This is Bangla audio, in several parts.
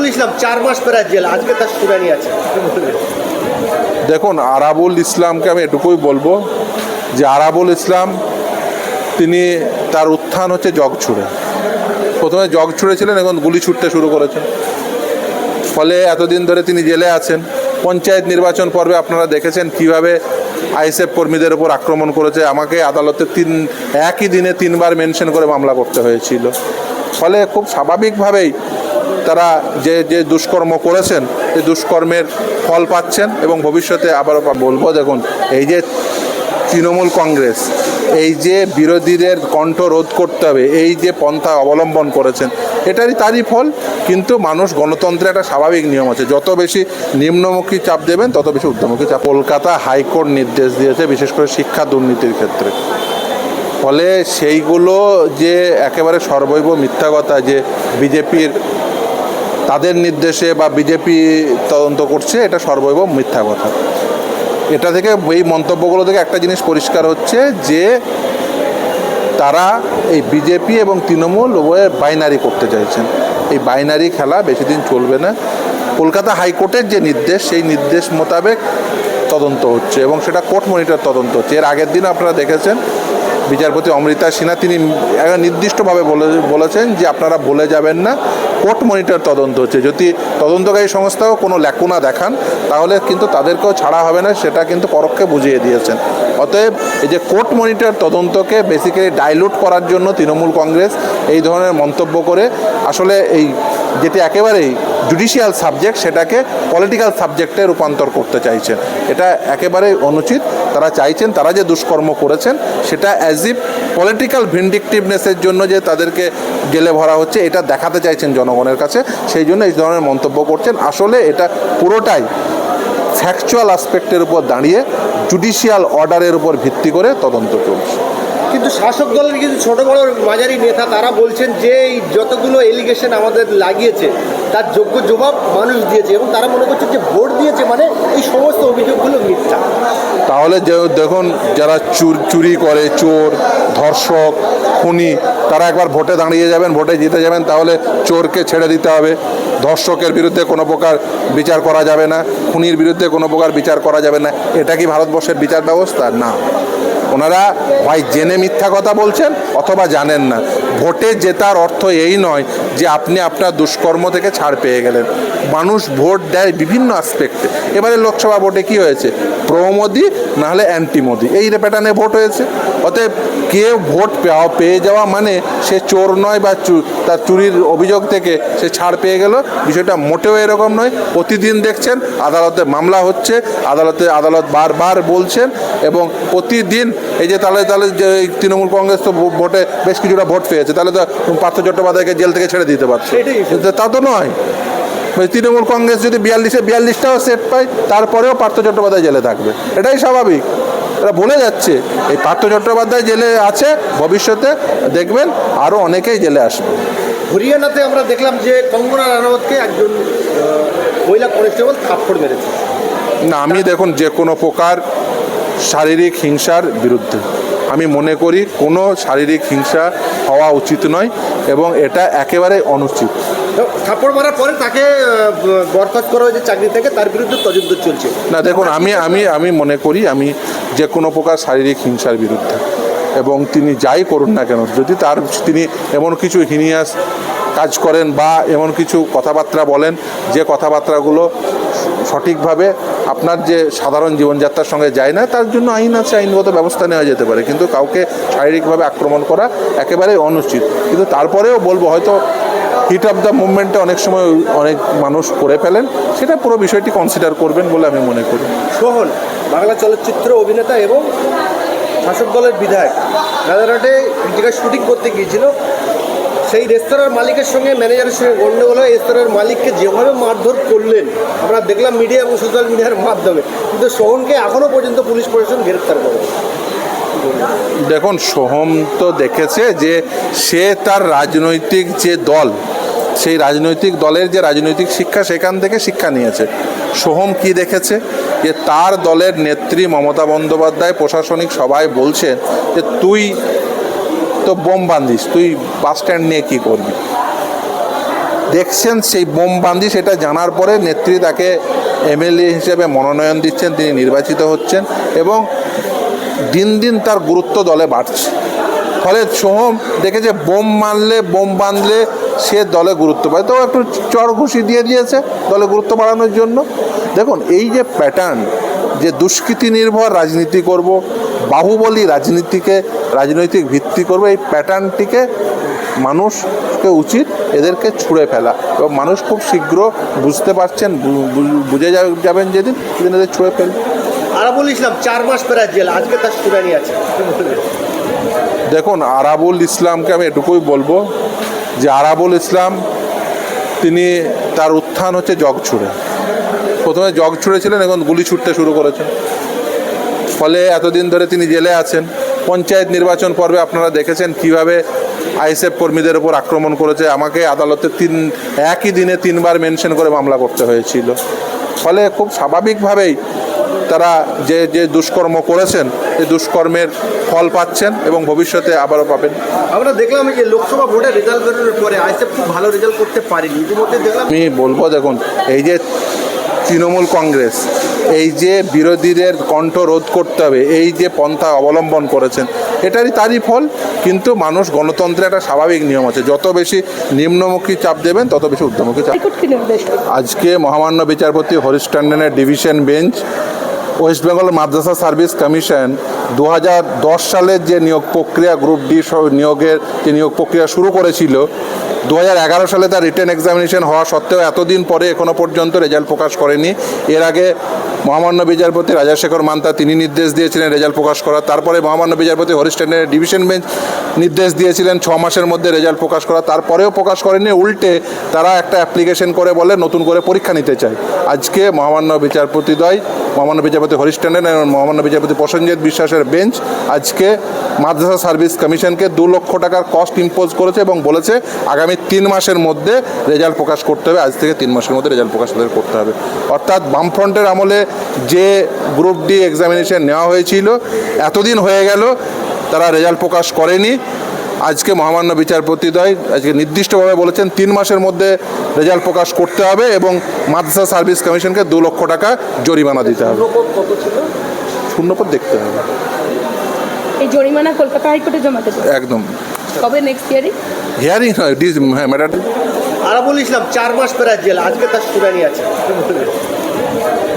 আরাবুল ইসলাম চার মাস প্রায় জেল, আজকে তার শুনানি আছে। দেখুন, আরাবুল ইসলামকে আমি এটুকুই বলব যে আরাবুল ইসলাম, তিনি তার উত্থান হচ্ছে জগ ছুড়ে। প্রথমে জগ ছুঁড়েছিলেন, এখন গুলি ছুটতে শুরু করেছেন। ফলে এতদিন ধরে তিনি জেলে আছেন। পঞ্চায়েত নির্বাচন পর্বে আপনারা দেখেছেন কীভাবে আইএসএফ কর্মীদের উপর আক্রমণ করেছে। আমাকে আদালতে তিন, একই দিনে তিনবার মেনশন করে মামলা করতে হয়েছিল। ফলে খুব স্বাভাবিকভাবেই তারা যে যে দুষ্কর্ম করেছেন, এই দুষ্কর্মের ফল পাচ্ছেন এবং ভবিষ্যতে আবার বলব, দেখুন, এই যে তৃণমূল কংগ্রেস, এই যে বিরোধীদের কণ্ঠ রোধ করতে হবে, এই যে পন্থা অবলম্বন করেছেন, এটারই তারই ফল, কিন্তু মানুষ, গণতন্ত্রে একটা স্বাভাবিক নিয়ম আছে, যত বেশি নিম্নমুখী চাপ দেবেন, তত বেশি ঊর্ধ্বমুখী চাপ। কলকাতা হাইকোর্ট নির্দেশ দিয়েছে, বিশেষ করে শিক্ষা দুর্নীতির ক্ষেত্রে। ফলে সেইগুলো যে একেবারে সর্বৈব মিথ্যা কথা, যে বিজেপির তাদের নির্দেশে বা বিজেপি তদন্ত করছে, এটা সর্বৈব মিথ্যা কথা। এটা থেকে এই মন্তব্যগুলো থেকে একটা জিনিস পরিষ্কার হচ্ছে যে তারা এই বিজেপি এবং তৃণমূল উভয়ে বাইনারি করতে চাইছেন। এই বাইনারি খেলা বেশি দিন চলবে না। কলকাতা হাইকোর্টের যে নির্দেশ, সেই নির্দেশ মোতাবেক তদন্ত হচ্ছে এবং সেটা কোর্ট মনিটর তদন্ত হচ্ছে। এর আগের দিন আপনারা দেখেছেন, বিচারপতি অমৃতা সিনহা তিনি নির্দিষ্টভাবে বলে, বলেছেন যে আপনারা বলে যাবেন না। কোর্ট মনিটর তদন্ত হচ্ছে। যদি তদন্তকারী সংস্থাও কোনো ল্যাকুনা দেখান, তাহলে কিন্তু তাদেরকেও ছাড়া হবে না, সেটা কিন্তু পরোক্ষে বুঝিয়ে দিয়েছেন। অতএব এই যে কোর্ট মনিটর তদন্তকে বেসিক্যালি ডাইলুট করার জন্য তৃণমূল কংগ্রেস এই ধরনের মন্তব্য করে, আসলে এই যেটি একেবারেই জুডিশিয়াল সাবজেক্ট সেটাকে পলিটিক্যাল সাবজেক্টে রূপান্তর করতে চাইছেন। এটা একেবারেই অনুচিত। তারা চাইছেন, তারা যে দুষ্কর্ম করেছেন, সেটা অ্যাজ ইফ পলিটিক্যাল ভিন্ডিকটিভনেসের জন্য যে তাদেরকে গেলে ভরা হচ্ছে, এটা দেখাতে চাইছেন জনগণের কাছে। সেই জন্য এই ধরনের মন্তব্য করছেন। আসলে এটা পুরোটাই ফ্যাকচুয়াল আসপেক্টের উপর দাঁড়িয়ে জুডিশিয়াল অর্ডারের উপর ভিত্তি করে তদন্ত চলছে। কিন্তু শাসক দলের কিছু ছোট বড় মাঝারি নেতা, তারা বলছেন যে এই যতগুলো এলিগেশন আমাদের লাগিয়েছে, তার যোগ্য জবাব মানুষ দিয়েছে এবং তারা মনে করছে যে ভোট দিয়েছে মানে এই সমস্ত অভিযোগগুলো মিথ্যা। তাহলে দেখুন যারা চুর চুরি করে চোর ধর্ষক খুনি তারা একবার ভোটে দাঁড়িয়ে যাবেন, ভোটে জিতে যাবেন, তাহলে চোরকে ছেড়ে দিতে হবে। ধর্ষকের বিরুদ্ধে কোনো প্রকার বিচার করা যাবে না, খুনির বিরুদ্ধে কোনো প্রকার বিচার করা যাবে না। এটা কি ভারতবর্ষের বিচার ব্যবস্থা? না। ওনারা হয় জেনে মিথ্যা কথা বলছেন অথবা জানেন না। ভোটে জেতার অর্থ এই নয় যে আপনি আপনার দুষ্কর্ম থেকে ছাড় পেয়ে গেলেন। মানুষ ভোট দেয় বিভিন্ন আসপেক্টে এবারে লোকসভা ভোটে কি হয়েছে? প্রো মোদি নাহলে অ্যান্টি মোদি এই প্যাটার্নে ভোট হয়েছে। অতএব কেউ ভোট পেয়ে যাওয়া মানে সে চোর নয় বা তার চুরির অভিযোগ থেকে সে ছাড় পেয়ে গেল। বিষয়টা মোটেও এরকম নয়। প্রতিদিন দেখছেন আদালতে মামলা হচ্ছে আদালতে আদালত বারবার বলছেন এবং প্রতিদিন এই যে তাহলে তাহলে যে তৃণমূল কংগ্রেস তো ভোটে বেশ কিছুটা ভোট পেয়েছে। তাহলে তো পার্থ চট্টোপাধ্যায়কে জেল থেকে ছেড়ে দিতে পারছে তা তো নয়। ওই তৃণমূল কংগ্রেস যদি বিয়াল্লিশে বিয়াল্লিশটাও সেট পায় তারপরেও পার্থ চট্টোপাধ্যায় জেলে থাকবে। এটাই স্বাভাবিক। এরা বলে যাচ্ছে এই পার্থ চট্টোপাধ্যায় জেলে আছে ভবিষ্যতে দেখবেন আরও অনেকেই জেলে আসবে। হরিয়ানাতে আমরা দেখলাম যে কঙ্গনা রানাওয়াতকে একজন মহিলা কনস্টেবল থাপ্পড় মেরেছে। না আমি দেখুন যে কোনো প্রকার শারীরিক হিংসার বিরুদ্ধে। আমি মনে করি কোনো শারীরিক হিংসা হওয়া উচিত নয় এবং এটা একেবারে অনুচিত। থাপ্পড় মারার পরে তাকে বরখাস্ত করা হয়েছে চাকরি থেকে, তার বিরুদ্ধে তদন্ত চলছে। না, দেখুন, আমি আমি আমি মনে করি আমি যে কোনো প্রকার শারীরিক হিংসার বিরুদ্ধে। এবং তিনি যাই করুন না কেন, যদি তার, তিনি এমন কিছু হিনিয়াস কাজ করেন বা এমন কিছু কথাবার্তা বলেন, যে কথাবার্তাগুলো সঠিকভাবে আপনার যে সাধারণ জীবনযাত্রার সঙ্গে যায় না, তার জন্য আইন আছে, আইনগত ব্যবস্থা নেওয়া যেতে পারে। কিন্তু কাউকে শারীরিকভাবে আক্রমণ করা একেবারেই অনুচিত। কিন্তু তারপরেও বলব, হয়তো হিট অফ দ্য মুভমেন্টে অনেক সময় অনেক মানুষ করে ফেলেন। সেটা পুরো বিষয়টি কনসিডার করবেন বলে আমি মনে করি। সোহন, বাংলা চলচ্চিত্র অভিনেতা এবং শাসক দলের বিধায়ক। রাজারহাটে জায়গায় শুটিং করতে গিয়েছিল। সেই রেস্তোরাঁর মালিকের সঙ্গে ম্যানেজারের সঙ্গে গণ্ডগোল হয় রেস্তোরাঁর মালিককে যেভাবে মারধর করলেন, আমরা দেখলাম মিডিয়া এবং সোশ্যাল মিডিয়ার মাধ্যমে। কিন্তু সোহনকে এখনও পর্যন্ত পুলিশ প্রশাসন গ্রেপ্তার করে দেখুন, সোহম তো দেখেছে যে সে তার রাজনৈতিক যে দল, সেই রাজনৈতিক দলের যে রাজনৈতিক শিক্ষা, সেখান থেকে শিক্ষা নিয়েছে। সোহম কি দেখেছে? যে তার দলের নেত্রী মমতা বন্দ্যোপাধ্যায় প্রশাসনিক সবাই বলছেন যে, তুই তো বোম বান্ধিস তুই বাস স্ট্যান্ড নিয়ে কী করবি? দেখছেন, সেই বোমবান্দি সেটা জানার পরে নেত্রী তাকে এমএলএ হিসেবে মনোনয়ন দিচ্ছেন, তিনি নির্বাচিত হচ্ছেন এবং দিন দিন তার গুরুত্ব দলে বাড়ছে। ফলে সোহম দেখেছে, বোম মারলে, বোম বাঁধলে সে দলে গুরুত্ব পায়। তো একটু চড় ঘুষি দিয়ে দিয়েছে দলে গুরুত্ব বাড়ানোর জন্য। দেখুন, এই যে প্যাটার্ন যে দুষ্কৃতি নির্ভর রাজনীতি করব, বাহুবলী রাজনীতিকে, রাজনৈতিক ভিত্তি করব, এই প্যাটার্নটিকে মানুষকে উচিত এদেরকে ছুঁড়ে ফেলা। এবং মানুষ খুব শীঘ্র বুঝতে পারছেন বুঝে যাবে- যাবেন যেদিন, সেদিন এদের ছুঁড়ে ফেলবে। আরাবুল ইসলাম চার মাস প্রায় জেল, আজকে তার শুনানি আছে। দেখুন, আরাবুল ইসলামকে আমি এটুকুই বলব যে আরাবুল ইসলাম, তিনি তার উত্থান হচ্ছে জগ ছুড়ে। প্রথমে জগ ছুঁড়েছিলেন, এখন গুলি ছুটতে শুরু করেছেন। ফলে এতদিন ধরে তিনি জেলে আছেন। পঞ্চায়েত নির্বাচন পর্বে আপনারা দেখেছেন কীভাবে আইএসএফ কর্মীদের উপর আক্রমণ করেছে। আমাকে আদালতে তিন, একই দিনে তিনবার মেনশন করে মামলা করতে হয়েছিল। ফলে খুব স্বাভাবিকভাবেই তারা যে যে দুষ্কর্ম করেছেন এই দুষ্কর্মের ফল পাচ্ছেন এবং ভবিষ্যতে আবারও পাবেন। আমরা দেখলাম যে লোকসভা ভোটের রেজাল্ট বেরোনোর পরে আইসেফ খুব ভালো রেজাল্ট করতে পারেনি। ইতিমধ্যে দেখলাম আমি বলব দেখুন এই যে তৃণমূল কংগ্রেস এই যে বিরোধীদের কণ্ঠ রোধ করতে হবে এই যে পন্থা অবলম্বন করেছেন এটারই তারই ফল। কিন্তু মানুষ গণতন্ত্রের একটা স্বাভাবিক নিয়ম আছে যত বেশি নিম্নমুখী চাপ দেবেন তত বেশি ঊর্ধ্বমুখী চাপ? আজকে মহামান্য বিচারপতি Harish টন্ডনের division bench West Bengal Madrasah service commission দু হাজার দশ সালের যে নিয়োগ প্রক্রিয়া, গ্রুপ ডি নিয়োগের যে নিয়োগ প্রক্রিয়া শুরু করেছিল দু হাজার এগারো সালে তার রিটেন এক্সামিনেশন হওয়া সত্ত্বেও এতদিন পরে এখনও পর্যন্ত রেজাল্ট প্রকাশ করেনি। এর আগে মহামান্য বিচারপতি রাজাশেখর মান্তা তিনি নির্দেশ দিয়েছিলেন রেজাল্ট প্রকাশ করার। তারপরে মহামান্য বিচারপতি হরিশ টন্ডনের ডিভিশন বেঞ্চ নির্দেশ দিয়েছিলেন ছ মাসের মধ্যে রেজাল্ট প্রকাশ করা তারপরেও প্রকাশ করেনি, উল্টে তারা একটা অ্যাপ্লিকেশন করে বলে নতুন করে পরীক্ষা নিতে চায়। আজকে মহামান্য বিচারপতিদ্বয় মহামান্য বিচারপতি হরিশ এবং মহামান্য বিচারপতি প্রসেনজিৎ বিশ্বাসের বেঞ্চ আজকে মাদ্রাসা সার্ভিস কমিশনকে দু লক্ষ টাকার কস্ট ইম্পোজ করেছে এবং বলেছে আগামী তিন মাসের মধ্যে রেজাল্ট প্রকাশ করতে হবে। আজ থেকে তিন মাসের মধ্যে রেজাল্ট প্রকাশ তাদের করতে হবে। অর্থাৎ বামফ্রন্টের আমলে যে গ্রুপ ডি এক্সামিনেশন নেওয়া হয়েছিল, এতদিন হয়ে গেল, তারা রেজাল্ট প্রকাশ করেনি। আজকে মহামান্য বিচারপতিদ্বয় আজকে নির্দিষ্টভাবে বলেছেন তিন মাসের মধ্যে রেজাল্ট প্রকাশ করতে হবে এবং মাদ্রাসা সার্ভিস কমিশনকে দু লক্ষ টাকা জরিমানা দিতে হবে। শূন্যপদ দেখতে হবে। এই জরিমানা কলকাতা হাইকোর্টে জমা দেবে? একদম। কবে? নেক্সট ইয়ারে হিয়ারিং নয় হ্যাঁ ম্যাটার আরাবুল ইসলাম চার মাস প্রায় জেল আজকে তার শুনানি আছে।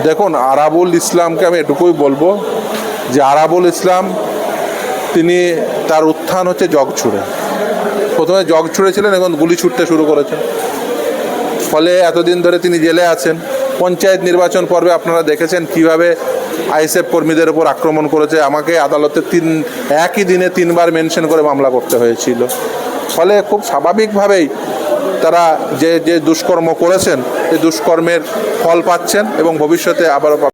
দেখুন আরাবুল ইসলামকে আমি এটুকুই বলব যে আরাবুল ইসলাম তিনি তার উত্থান হচ্ছে জগ ছুড়ে। প্রথমে জগ ছুঁড়েছিলেন, এখন গুলি ছুটতে শুরু করেছেন। ফলে এতদিন ধরে তিনি জেলে আছেন। পঞ্চায়েত নির্বাচন পর্বে আপনারা দেখেছেন কীভাবে আইএসএফ কর্মীদের উপর আক্রমণ করেছে। আমাকে আদালতে তিন, একই দিনে তিনবার মেনশন করে মামলা করতে হয়েছিল। ফলে খুব স্বাভাবিকভাবেই তারা যে যে দুষ্কর্ম করেছেন, সেই দুষ্কর্মের ফল পাচ্ছেন এবং ভবিষ্যতে আবারও